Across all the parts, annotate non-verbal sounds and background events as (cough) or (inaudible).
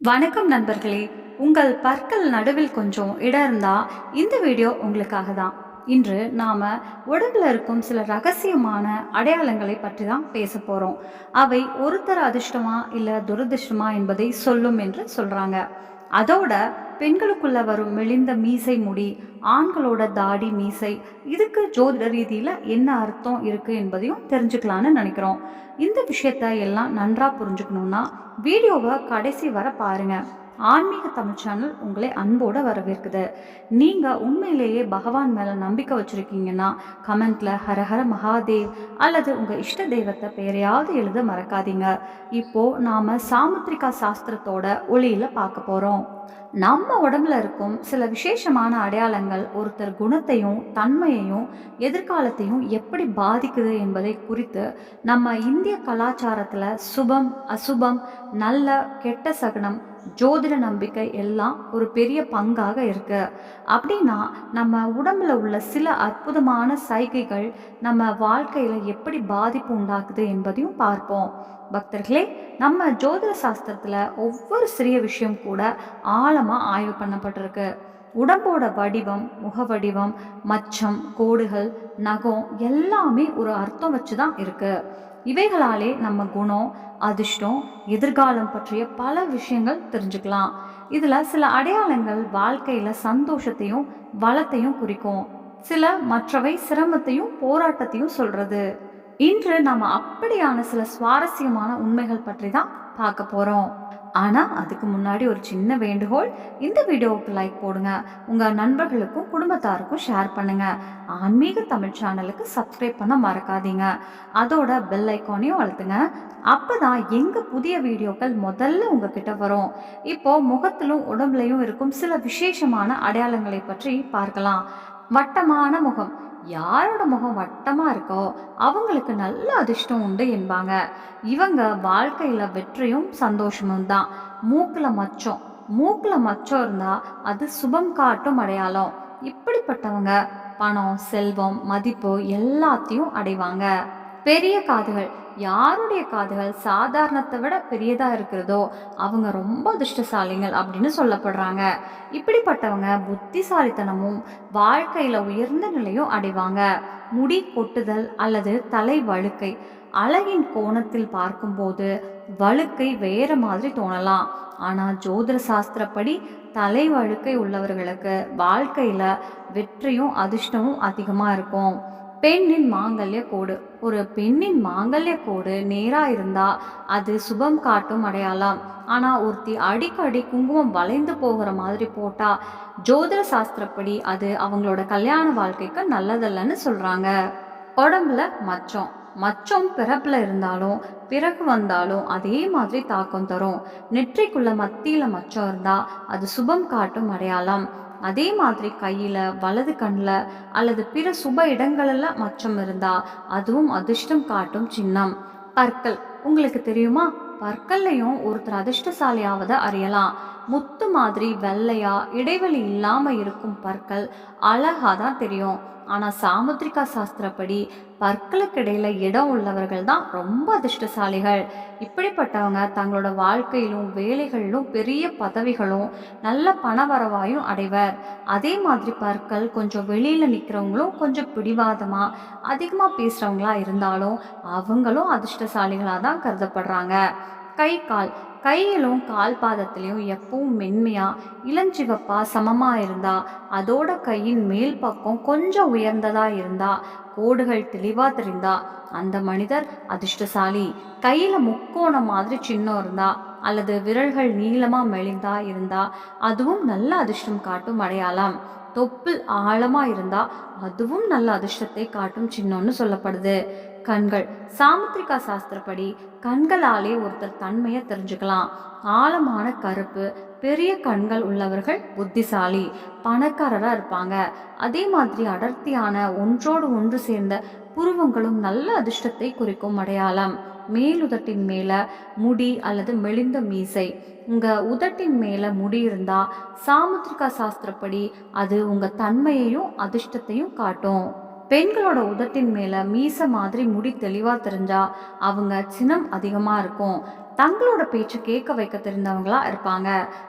வணக்கம் நண்பர்களே. உங்கள் பற்கள் நடுவில் கொஞ்சம் இடம் இருந்தால் இந்த வீடியோ உங்களுக்காக தான் இன்று நாம உடம்புல இருக்கும் சில ரகசியமான அடையாளங்களை பற்றி தான் பேச போகிறோம் அவை ஒருத்தர் அதிர்ஷ்டமா இல்லை துரதிர்ஷ்டமா என்பதை சொல்லும் என்று சொல்கிறாங்க அதோட பெண்களுக்குள்ள வரும் மெலிந்த மீசை முடி ஆண்களோட தாடி மீசை இதுக்கு ஜோதிட ரீதியில் என்ன அர்த்தம் இருக்குது என்பதையும் தெரிஞ்சுக்கலான்னு நினைக்கிறோம். இந்த விஷயத்த எல்லாம் நன்றாக புரிஞ்சுக்கணுன்னா வீடியோவை கடைசி வர பாருங்கள் ஆன்மீக தமிழ் சேனல் உங்களை அன்போட வரவேற்குது. நீங்கள் உண்மையிலேயே பகவான் மேலே நம்பிக்கை வச்சுருக்கீங்கன்னா கமெண்ட்ல ஹரஹர மகாதேவ் அல்லது உங்கள் இஷ்ட தெய்வத்தை பெயரையாவது எழுத மறக்காதீங்க. இப்போது நாம் சாமுத்திரிகா சாஸ்திரத்தோட ஒளியில் பார்க்க போகிறோம் நம்ம உடம்புல இருக்கும் சில விசேஷமான அடையாளங்கள் ஒருத்தர் குணத்தையும் தன்மையையும் எதிர்காலத்தையும் எப்படி பாதிக்குது என்பதை குறித்து நம்ம இந்திய கலாச்சாரத்தில் சுபம் அசுபம் நல்ல கெட்ட சகுனம் ஜோதிட நம்பிக்கை எல்லாம் ஒரு பெரிய பங்காக இருக்கு. அப்படின்னா நம்ம உடம்புல உள்ள சில அற்புதமான சைகைகள் நம்ம வாழ்க்கையில எப்படி பாதிப்பு உண்டாக்குது என்பதையும் பார்ப்போம். பக்தர்களே நம்ம ஜோதிட சாஸ்திரத்துல ஒவ்வொரு சிறிய விஷயம் கூட ஆழமா ஆய்வு பண்ணப்பட்டிருக்கு. உடம்போட வடிவம் முக வடிவம் மச்சம் கோடுகள் நகம் எல்லாமே ஒரு அர்த்தம் வச்சு தான் இருக்குது இவைகளாலே நம்ம குணம் அதிர்ஷ்டம் எதிர்காலம் பற்றிய பல விஷயங்கள் தெரிஞ்சுக்கலாம். இதில் சில அடையாளங்கள் வாழ்க்கையில் சந்தோஷத்தையும் வளத்தையும் குறிக்கும். சில மற்றவை சிரமத்தையும் போராட்டத்தையும் சொல்கிறது இன்று நம்ம அப்படியான சில சுவாரஸ்யமான உண்மைகள் பற்றி தான் பார்க்க போகிறோம் ஆனால் அதுக்கு முன்னாடி ஒரு சின்ன வேண்டுகோள் இந்த வீடியோவுக்கு லைக் போடுங்க. உங்கள் நண்பர்களுக்கும் குடும்பத்தாருக்கும் ஷேர் பண்ணுங்க. ஆன்மீக தமிழ் சேனலுக்கு சப்ஸ்கிரைப் பண்ண மறக்காதீங்க. அதோட பெல் ஐக்கானையும் அப்போ தான் எங்கள் புதிய வீடியோக்கள் முதல்ல உங்ககிட்ட வரும். இப்போ முகத்திலும் உடம்புலையும் இருக்கும் சில விசேஷமான அடையாளங்களை பற்றி பார்க்கலாம். வட்டமான முகம். யாரோட முகம் வட்டமாக இருக்கோ அவங்களுக்கு நல்ல அதிர்ஷ்டம் உண்டு என்பாங்க. இவங்க வாழ்க்கையில் வெற்றியும் சந்தோஷமும் தான். மூக்கில் மச்சம். மூக்கில் மச்சம் இருந்தால் அது சுபம் காட்டும் அடையாளம். இப்படிப்பட்டவங்க பணம் செல்வம் மதிப்பு எல்லாத்தையும் அடைவாங்க. பெரிய காதுகள். யாருடைய காதுகள் சாதாரணத்தை விட பெரியதாக இருக்கிறதோ அவங்க ரொம்ப அதிர்ஷ்டசாலிகள் அப்படின்னு சொல்லப்படுறாங்க. இப்படிப்பட்டவங்க புத்திசாலித்தனமும் வாழ்க்கையில் உயர்ந்த நிலையும் அடைவாங்க. முடி கொட்டுதல் அல்லது தலை வழுக்கை அழகின் கோணத்தில் பார்க்கும்போது வழுக்கை வேற மாதிரி தோணலாம். ஆனால் ஜோதிட சாஸ்திரப்படி தலை வழுக்கை உள்ளவர்களுக்கு வாழ்க்கையில் வெற்றியும் அதிர்ஷ்டமும் அதிகமாக இருக்கும். பெண்ணின் மாங்கல்ய கோடு ஒரு பெண்ணின் மாங்கல்ய கோடு நேரா இருந்தா அது சுபம் காட்டும் அடையாளம். ஆனா ஒருத்தி அடிக்கடி குங்குமம் வளைந்து போகிற மாதிரி போட்டா ஜோதிட சாஸ்திரப்படி அது அவங்களோட கல்யாண வாழ்க்கைக்கு நல்லதல்லன்னு சொல்றாங்க. உடம்புல மச்சம். மச்சம் பிறப்புல இருந்தாலும் பிறகு வந்தாலும் அதே மாதிரி தாக்கம் தரும். நெற்றிக்குள்ள மத்தியில மச்சம் இருந்தா அது சுபம் காட்டும் அடையாளம். அதே மாதிரி கையில் வலது கண்ணில் அல்லது பிற சுப இடங்களில் மச்சம் இருந்தா அதுவும் அதிர்ஷ்டம் காட்டும் சின்னம். பற்கள். உங்களுக்கு தெரியுமா? பற்கள்லையும் ஒருத்தர் அதிர்ஷ்டசாலியாவதை அறியலாம். முத்து மாதிரி வெள்ளையா இடைவெளி இல்லாம இருக்கும் பற்கள் அழகா தான் தெரியும். ஆனா சாமுத்திரிகா சாஸ்திரப்படி பற்களுக்கு இடையில இடம் உள்ளவர்கள் தான் ரொம்ப அதிர்ஷ்டசாலிகள். இப்படிப்பட்டவங்க தங்களோட வாழ்க்கையிலும் வேலைகளிலும் பெரிய பதவிகளும் நல்ல பணவரவாயும் அடைவர். அதே மாதிரி பற்கள் கொஞ்சம் வெளியில நிற்கிறவங்களும் கொஞ்சம் பிடிவாதமா அதிகமா பேசுறவங்களா இருந்தாலும் அவங்களும் அதிர்ஷ்டசாலிகளாக தான் கருதப்படுறாங்க. கை கால் கையிலும் கால் பாதத்திலையும் எப்பவும் மென்மையாக இளஞ்சிவப்பாக சமமாக இருந்தா அதோட கையின் மேல் பக்கம் கொஞ்சம் உயர்ந்ததாக இருந்தா கோடுகள் தெளிவாக தெரிந்தா அந்த மனிதர் அதிர்ஷ்டசாலி. கையில் முக்கோணம் மாதிரி சின்னம் இருந்தா அல்லது விரல்கள் நீளமாக மெலிந்தா இருந்தா அதுவும் நல்ல அதிர்ஷ்டம் காட்டும் அடையாளம். தொப்பில் ஆழமாக இருந்தால் அதுவும் நல்ல அதிர்ஷ்டத்தை காட்டும் சின்னம்னு சொல்லப்படுது. கண்கள். சாமுத்திரிகா சாஸ்திரப்படி கண்களாலே ஒருத்தர் தன்மையை தெரிஞ்சுக்கலாம். ஆழமான கருப்பு பெரிய கண்கள் உள்ளவர்கள் புத்திசாலி பணக்காரராக இருப்பாங்க. அதே மாதிரி அடர்த்தியான ஒன்றோடு ஒன்று சேர்ந்த புருவங்களும் நல்ல அதிர்ஷ்டத்தை குறிக்கும் அடையாளம். மேலுதட்டின் மேல முடி அல்லது மெலிந்த மீசை. உங்க உதட்டின் மேல முடி இருந்தா சாமுத்திரிகா சாஸ்திரப்படி அது உங்க தன்மையையும் அதிர்ஷ்டத்தையும் காட்டும். பெண்களோட உதட்டின் மேல மீச மாதிரி முடி தெளிவா தெரிஞ்சா அவங்க சினம் அதிகமா இருக்கும். தங்களோட பேச்சை கேட்க வைக்க தெரிந்தவங்களா இருப்பாங்க.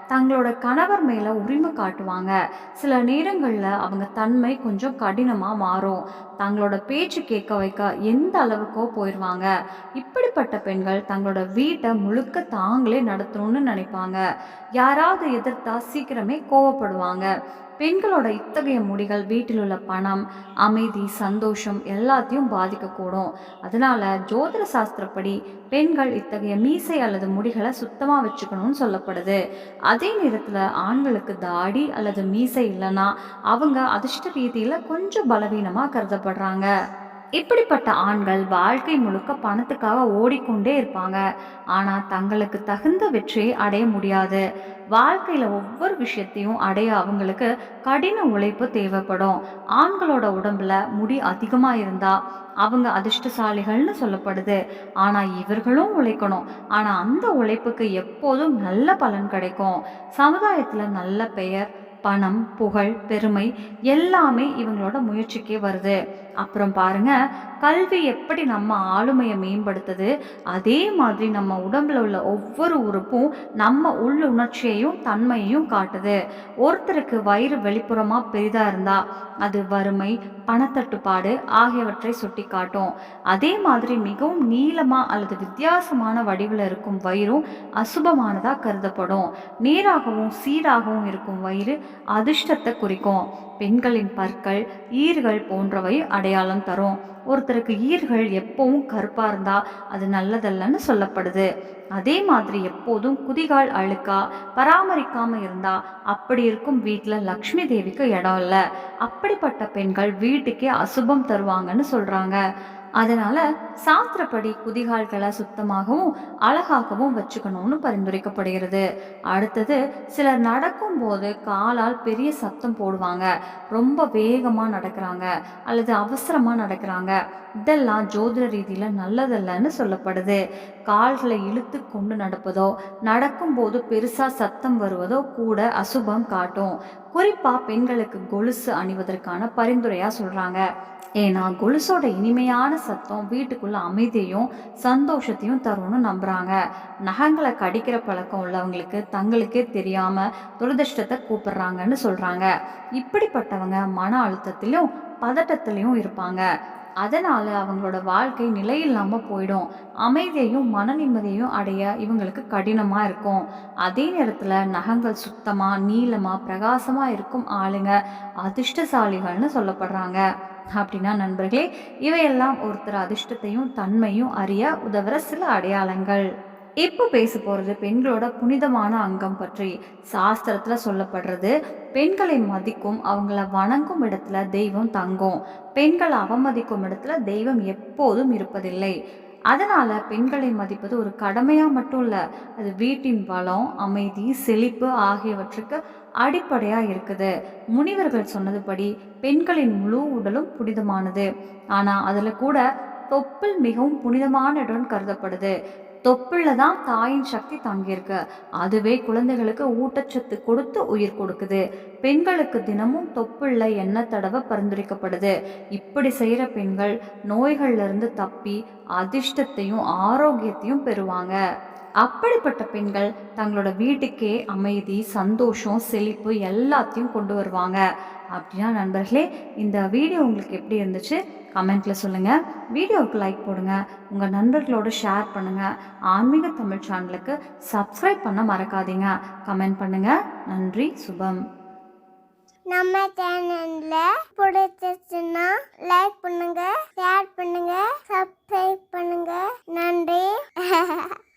தங்களோட கணவர் மேலே உரிமை காட்டுவாங்க. சில நேரங்களில் அவங்க தன்மை கொஞ்சம் கடினமாக மாறும். தங்களோட பேச்சு கேட்க வைக்க எந்த அளவுக்கோ போயிடுவாங்க இப்படிப்பட்ட பெண்கள் தங்களோட வீட்டை முழுக்க தாங்களே நடத்தணும்னு நினைப்பாங்க. யாராவது எதிர்த்தா சீக்கிரமே கோவப்படுவாங்க. பெண்களோட இத்தகைய முடிகள் வீட்டில் உள்ள பணம் அமைதி சந்தோஷம் எல்லாத்தையும் பாதிக்கக்கூடும். அதனால ஜோதிட சாஸ்திரப்படி பெண்கள் இத்தகைய மீசை அல்லது முடிகளை சுத்தமாக வச்சுக்கணும்னு சொல்லப்படுது. அதே நேரத்தில் ஆண்களுக்கு தாடி அல்லது மீசை இல்லைன்னா அவங்க அதிர்ஷ்ட ரீதியில் கொஞ்சம் பலவீனமாக கஷ்டப்படுறாங்க. இப்படிப்பட்ட ஆண்கள் வாழ்க்கை முழுக்க பணத்துக்காக ஓடிக்கொண்டே இருப்பாங்க. ஆனால் தங்களுக்கு தகுந்த வெற்றியை அடைய முடியாது. வாழ்க்கையில் ஒவ்வொரு விஷயத்தையும் அடைய அவங்களுக்கு கடின உழைப்பு தேவைப்படும். ஆண்களோட உடம்புல முடி அதிகமாக இருந்தால் அவங்க அதிர்ஷ்டசாலிகள்னு சொல்லப்படுது. ஆனால் இவர்களும் உழைக்கணும். ஆனால் அந்த உழைப்புக்கு எப்போதும் நல்ல பலன் கிடைக்கும். சமுதாயத்தில் நல்ல பெயர் பணம் புகழ் பெருமை எல்லாமே இவங்களோட முயற்சிக்கே வருது. அப்புறம் பாருங்க கல்வி எப்படி நம்ம ஆளுமையை மேம்படுத்துது? அதே மாதிரி நம்ம உடம்புல உள்ள ஒவ்வொரு உறுப்பும் நம்ம உள்ளுணர்ச்சியையும் தன்மையையும் காட்டுது. ஒருத்தருக்கு வயிறு வெளிப்புறமாக பெரிதாக இருந்தால் அது வறுமை பணத்தட்டுப்பாடு ஆகியவற்றை சுட்டி காட்டும் அதே மாதிரி மிகவும் நீளமாக அல்லது வித்தியாசமான வடிவில் இருக்கும் வயிறும் அசுபமானதாக கருதப்படும். நேராகவும் சீராகவும் இருக்கும் வயிறு அதிர்ஷ்டத்தை குறிக்கும். பெண்களின் பற்கள் ஈர்கள் போன்றவை அடையாளம் தரும். ஒருத்தருக்கு ஈர்கள் எப்பவும் கருப்பாக இருந்தால் அது நல்லதல்லன்னு சொல்லப்படுது. அதே மாதிரி எப்போதும் குதிகால் அழுக்கா பராமரிக்காம இருந்தா அப்படி இருக்கும் வீட்டில் லக்ஷ்மி தேவிக்கு இடம் இல்லை. அப்படிப்பட்ட பெண்கள் வீட்டுக்கே அசுபம் தருவாங்கன்னு சொல்றாங்க. அதனால சாஸ்திரப்படி குதிகால்களை சுத்தமாகவும் அழகாகவும் வச்சுக்கணும்னு பரிந்துரைக்கப்படுகிறது. அடுத்தது சிலர் நடக்கும் போது காலால் பெரிய சத்தம் போடுவாங்க. ரொம்ப வேகமாக நடக்கிறாங்க அல்லது அவசரமாக நடக்கிறாங்க. இதெல்லாம் ஜோதிட ரீதியில் நல்லதல்லன்னு சொல்லப்படுது. கால்களை இழுத்து கொண்டு நடப்பதோ நடக்கும்போது பெருசாக சத்தம் வருவதோ கூட அசுபம் காட்டும். குறிப்பாக பெண்களுக்கு கொலுசு அணிவதற்கான பரிந்துரையாக சொல்கிறாங்க ஏன்னா கொலுசோட இனிமையான சத்தம் வீட்டுக்குள்ள அமைதியையும் சந்தோஷத்தையும் தரும்னு நம்புறாங்க. நகங்களை கடிக்கிற பழக்கம் உள்ளவங்களுக்கு தங்களுக்கே தெரியாம துரதிருஷ்டத்தை கூப்பிடுறாங்கன்னு சொல்றாங்க. இப்படிப்பட்டவங்க மன அழுத்தத்திலும் பதட்டத்திலையும் இருப்பாங்க. அதனால் அவங்களோட வாழ்க்கை நிலையில்லாமல் போயிடும். அமைதியையும் மன நிம்மதியையும் அடைய இவங்களுக்கு கடினமாக இருக்கும். அதே நேரத்தில் நகங்கள் சுத்தமாக நீளமாக பிரகாசமாக இருக்கும் ஆளுங்க அதிர்ஷ்டசாலிகள்னு சொல்லப்படுறாங்க. அப்படின்னா நண்பர்களே இவையெல்லாம் ஒருத்தர் அதிர்ஷ்டத்தையும் தன்மையும் அறிய உதவுற சில அடையாளங்கள். இப்போ பேச போகிறது பெண்களோட புனிதமான அங்கம் பற்றி சாஸ்திரத்தில் சொல்லப்படுறது பெண்களை மதிக்கும் அவங்கள வணங்கும் இடத்துல தெய்வம் தங்கும். பெண்களை அவமதிக்கும் இடத்துல தெய்வம் எப்போதும் இருப்பதில்லை. அதனால் பெண்களை மதிப்பது ஒரு கடமையாக மட்டும் இல்லை அது வீட்டின் வளம் அமைதி செழிப்பு ஆகியவற்றுக்கு அடிப்படையாக இருக்குது. முனிவர்கள் சொன்னதுபடி பெண்களின் முழு உடலும் புனிதமானது. ஆனால் அதில் கூட தொப்பில் மிகவும் புனிதமான இடம் கருதப்படுது. தொப்புள்ள தான் தாயின் சக்தி தங்கியிருக்கு. அதுவே குழந்தைகளுக்கு ஊட்டச்சத்து கொடுத்து உயிர் கொடுக்குது. பெண்களுக்கு தினமும் தொப்புள்ள எண்ணெய் தடவை பரிந்துரைக்கப்படுது. இப்படி செய்கிற பெண்கள் நோய்கள்லேருந்து தப்பி அதிர்ஷ்டத்தையும் ஆரோக்கியத்தையும் பெறுவாங்க. அப்படிப்பட்ட பெண்கள் தங்களோட வீட்டுக்கே அமைதி சந்தோஷம் செழிப்பு எல்லாத்தையும் கொண்டு வருவாங்க. அப்படின்னா நண்பர்களே இந்த வீடியோ உங்களுக்கு எப்படி இருந்துச்சு? கமெண்ட்டில் சொல்லுங்கள் வீடியோவுக்கு லைக் போடுங்க. உங்கள் நண்பர்களோடு ஷேர் பண்ணுங்கள் ஆன்மீக தமிழ் சேனலுக்கு சப்ஸ்கிரைப் பண்ண மறக்காதீங்க. கமெண்ட் பண்ணுங்கள் நன்றி. சுபம். நம்ம சேனல்ல பிடிச்சிருச்சுன்னா லைக் பண்ணுங்கள் ஷேர் பண்ணுங்கள் சப்ஸ்கிரைப் பண்ணுங்கள் நன்றி. (laughs)